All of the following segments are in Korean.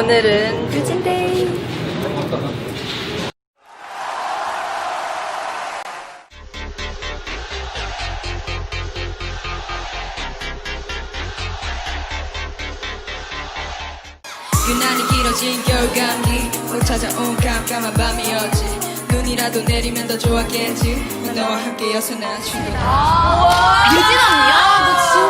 오늘은 유진데이. 유난히 길어진 겨울감기 꼭 찾아온 깜깜한 밤이었지. 눈이라도 내리면 더 좋았겠지. 너와 함께여서 난 지금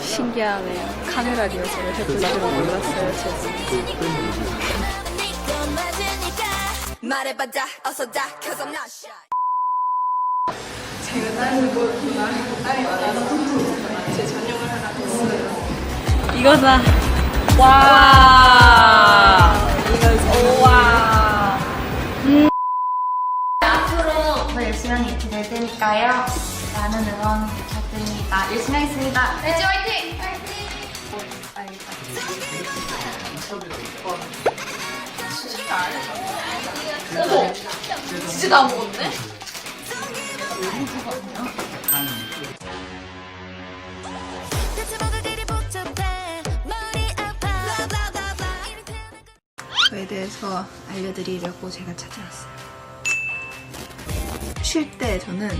신기하네요. 카메라 리허설을 해볼 줄은 몰랐어요, 제가. 말해봐다 어서 다 cause I'm not shy 이거다. 와. 이거 와. 앞으로 더 열심히 하는 이렇게 될 테니까요. 많은 응원 부탁드립니다. 열심히 하겠습니다. 네, 화이팅! 화이팅! 저에 대해서 알려드리려고 제가 찾아왔어요. 쉴 때 저는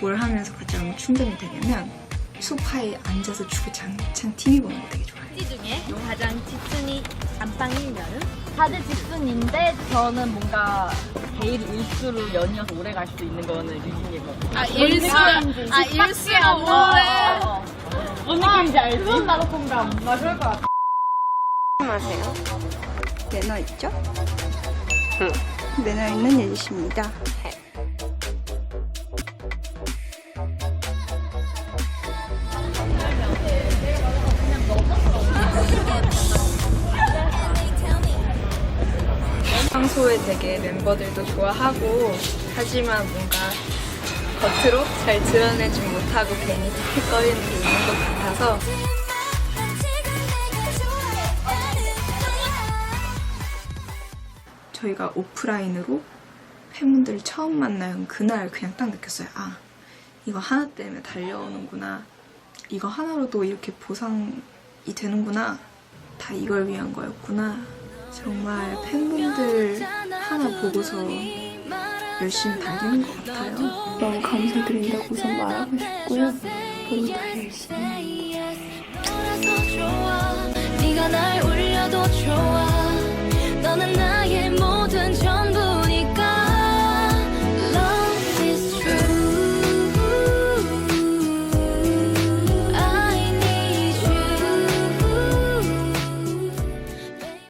뭘 하면서 가장 충전이 되냐면 소파에 앉아서 주구장창 TV 보는 거 되게 좋아해요. 중에 가장 집순이 안방이면은 다들 집순인데 저는 뭔가 제일 일수로 연이어서 오래 갈 수 있는 거는 유진이거든요. 아 일수 아 일수가 오래. 뭔 느낌인지 알지? 그건 나도 공감. 나 그럴 것 같아. 매너 있죠? 매너 있는 예지씨입니다. 평소에 되게 멤버들도 좋아하고 하지만 뭔가 겉으로 잘 드러내지 못하고 괜히 틱틱거리는 게 있는 것 같아서 저희가 오프라인으로 팬분들을 처음 만난 그날 그냥 딱 느꼈어요. 아, 이거 하나 때문에 달려오는구나. 이거 하나로도 이렇게 보상이 되는구나. 다 이걸 위한 거였구나. 정말 팬분들 하나 보고서 열심히 달리는 것 같아요. 너무 감사드린다고 우선 말하고 싶고요. 앞으로 더 열심히